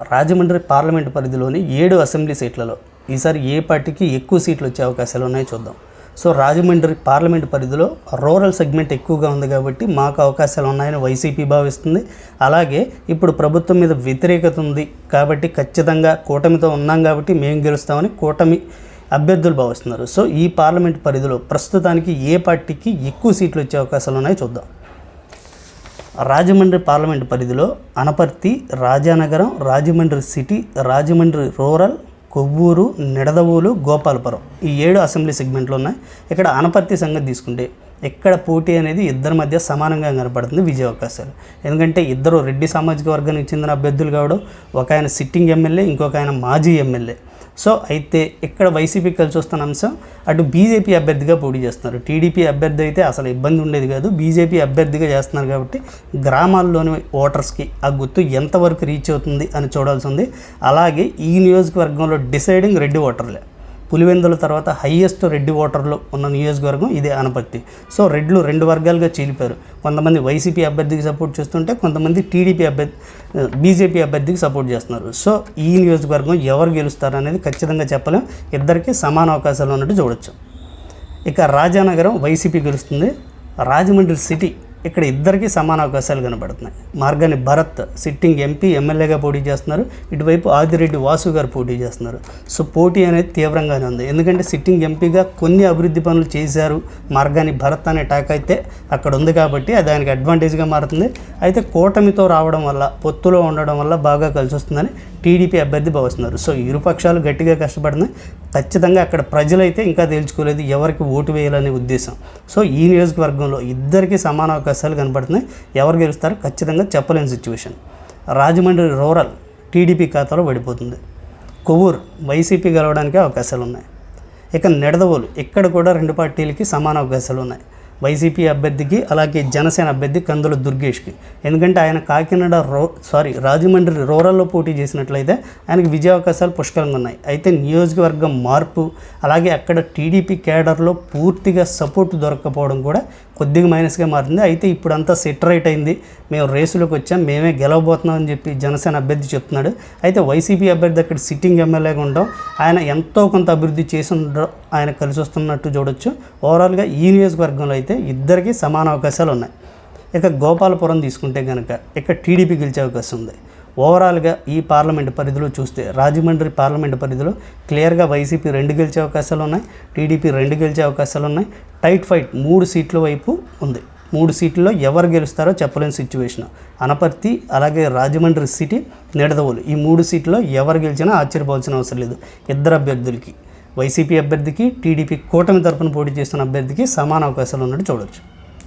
Rajahmundry parliament పరిధిలోని ఏడు assembly సీట్లలో ఈసారి ఏ పార్టీకి ఎక్కువ సీట్లు వచ్చే అవకాశాలు ఉన్నాయో చూద్దాం. సో రాజమండ్రి పార్లమెంటు పరిధిలో రూరల్ సెగ్మెంట్ ఎక్కువగా ఉంది కాబట్టి మాకు అవకాశాలు ఉన్నాయని వైసీపీ భావిస్తుంది. అలాగే ఇప్పుడు ప్రభుత్వం మీద వ్యతిరేకత ఉంది కాబట్టి ఖచ్చితంగా కూటమితో ఉన్నాం కాబట్టి మేము గెలుస్తామని కూటమి అభ్యర్థులు భావిస్తున్నారు. సో ఈ పార్లమెంట్ పరిధిలో ప్రస్తుతానికి ఏ పార్టీకి ఎక్కువ సీట్లు వచ్చే అవకాశాలు ఉన్నాయో చూద్దాం. రాజమండ్రి పార్లమెంట్ పరిధిలో అనపర్తి రాజానగరం రాజమండ్రి సిటీ రాజమండ్రి రూరల్ కొవ్వూరు నిడదవోలు గోపాలపురం ఈ ఏడు అసెంబ్లీ సెగ్మెంట్లు ఉన్నాయి. ఇక్కడ అనపర్తి సంగతి తీసుకుంటే ఇక్కడ పోటీ అనేది ఇద్దరి మధ్య సమానంగా కనపడుతుంది విజయ అవకాశాలు. ఎందుకంటే ఇద్దరు రెడ్డి సామాజిక వర్గానికి చెందిన అభ్యర్థులు కావడం ఒక ఆయన సిట్టింగ్ ఎమ్మెల్యే ఇంకొక ఆయన మాజీ ఎమ్మెల్యే. సో అయితే ఇక్కడ వైసీపీ కలిసి వస్తున్న అంశం అటు బీజేపీ అభ్యర్థిగా పోటీ చేస్తున్నారు. టీడీపీ అభ్యర్థి అయితే అసలు ఇబ్బంది ఉండేది కాదు. బీజేపీ అభ్యర్థిగా చేస్తున్నారు కాబట్టి గ్రామాల్లోని ఓటర్స్కి ఆ గుర్తు ఎంతవరకు రీచ్ అవుతుంది అని చూడాల్సి ఉంది. అలాగే ఈ నియోజకవర్గంలో డిసైడింగ్ రెడ్డి ఓటర్లే. పులివెందుల తర్వాత హయ్యెస్ట్ రెడ్డి ఓటర్లు ఉన్న నియోజకవర్గం ఇదే అనపర్తి సో రెడ్లు రెండు వర్గాలుగా చీలిపారు కొంతమంది వైసీపీ అభ్యర్థికి సపోర్ట్ చేస్తుంటే కొంతమంది టీడీపీ అభ్యర్థి బీజేపీ అభ్యర్థికి సపోర్ట్ చేస్తున్నారు. సో ఈ నియోజకవర్గం ఎవరు గెలుస్తారు అనేది ఖచ్చితంగా చెప్పలేం. ఇద్దరికి సమాన అవకాశాలు ఉన్నట్టు చూడొచ్చు. ఇక రాజానగరం వైసీపీ గెలుస్తుంది. రాజమండ్రి సిటీ ఇక్కడ ఇద్దరికీ సమాన అవకాశాలు కనబడుతున్నాయి. మార్గని భరత్ సిట్టింగ్ ఎంపీ ఎమ్మెల్యేగా పోటీ చేస్తున్నారు. ఇటువైపు ఆదిరెడ్డి వాసు గారు పోటీ చేస్తున్నారు. సో పోటీ అనేది తీవ్రంగానే ఉంది. ఎందుకంటే సిట్టింగ్ ఎంపీగా కొన్ని అభివృద్ధి పనులు చేశారు మార్గాని భరత్ అనే టాక్ అయితే అక్కడ ఉంది కాబట్టి అది ఆయనకి అడ్వాంటేజ్గా మారుతుంది. అయితే కూటమితో రావడం వల్ల పొత్తులో ఉండడం వల్ల బాగా కలిసి వస్తుందని టీడీపీ అభ్యర్థి భావిస్తున్నారు. సో ఇరు పక్షాలు గట్టిగా కష్టపడుతున్నాయి. ఖచ్చితంగా అక్కడ ప్రజలైతే ఇంకా తేల్చుకోలేదు ఎవరికి ఓటు వేయాలనే ఉద్దేశం. సో ఈ నియోజకవర్గంలో ఇద్దరికీ సమాన అవకాశం అవకాశాలు కనబడుతున్నాయి. ఎవరు గెలుస్తారో ఖచ్చితంగా చెప్పలేని సిచ్యువేషన్ రాజమండ్రి రూరల్ టీడీపీ ఖాతాలో పడిపోతుంది. కొవ్వూరు వైసీపీ గెలవడానికి అవకాశాలు ఉన్నాయి ఇక నిడదవోలు ఇక్కడ కూడా రెండు పార్టీలకి సమాన అవకాశాలు ఉన్నాయి వైసీపీ అభ్యర్థికి అలాగే జనసేన అభ్యర్థి కందుల దుర్గేష్కి. ఎందుకంటే ఆయన కాకినాడ రో సారీ రాజమండ్రి రూరల్లో పోటీ చేసినట్లయితే ఆయనకి విజయ అవకాశాలు పుష్కలంగా ఉన్నాయి. అయితే నియోజకవర్గం మార్పు అలాగే అక్కడ టీడీపీ కేడర్లో పూర్తిగా సపోర్ట్ దొరకకపోవడం కూడా కొద్దిగా మైనస్గా మారింది. అయితే ఇప్పుడు అంతా అయింది. మేము రేసులోకి వచ్చాం. మేమే గెలవబోతున్నాం అని చెప్పి జనసేన అభ్యర్థి చెప్తున్నాడు. అయితే వైసీపీ అభ్యర్థి అక్కడ సిట్టింగ్ ఎమ్మెల్యేగా ఉండడం ఆయన ఎంతో కొంత అభివృద్ధి చేసి ఉండడం ఆయన కలిసి వస్తున్నట్టు చూడొచ్చు. ఓవరాల్గా ఈ నియోజకవర్గంలో అయితే అయితే ఇద్దరికి సమాన అవకాశాలు ఉన్నాయి. ఇక గోపాలపురం తీసుకుంటే కనుక ఇక్కడ టీడీపీ గెలిచే అవకాశం ఉంది. ఓవరాల్గా ఈ పార్లమెంట్ పరిధిలో చూస్తే రాజమండ్రి పార్లమెంట్ పరిధిలో క్లియర్గా వైసీపీ రెండు గెలిచే అవకాశాలు ఉన్నాయి టీడీపీ రెండు గెలిచే అవకాశాలు ఉన్నాయి. టైట్ ఫైట్ మూడు సీట్ల వైపు ఉంది. మూడు సీట్లలో ఎవరు గెలుస్తారో చెప్పలేని సిచ్యువేషన్. అనపర్తి అలాగే రాజమండ్రి సిటీ నిడదవోలు. ఈ మూడు సీట్లలో ఎవరు గెలిచినా ఆశ్చర్యపోవాల్సిన అవసరం లేదు. ఇద్దరు అభ్యర్థులకి. వైసీపీ అభ్యర్థికి టీడీపీ కూటమి తరపున పోటీ చేస్తున్న అభ్యర్థికి సమాన అవకాశాలు ఉన్నట్టు చూడొచ్చు.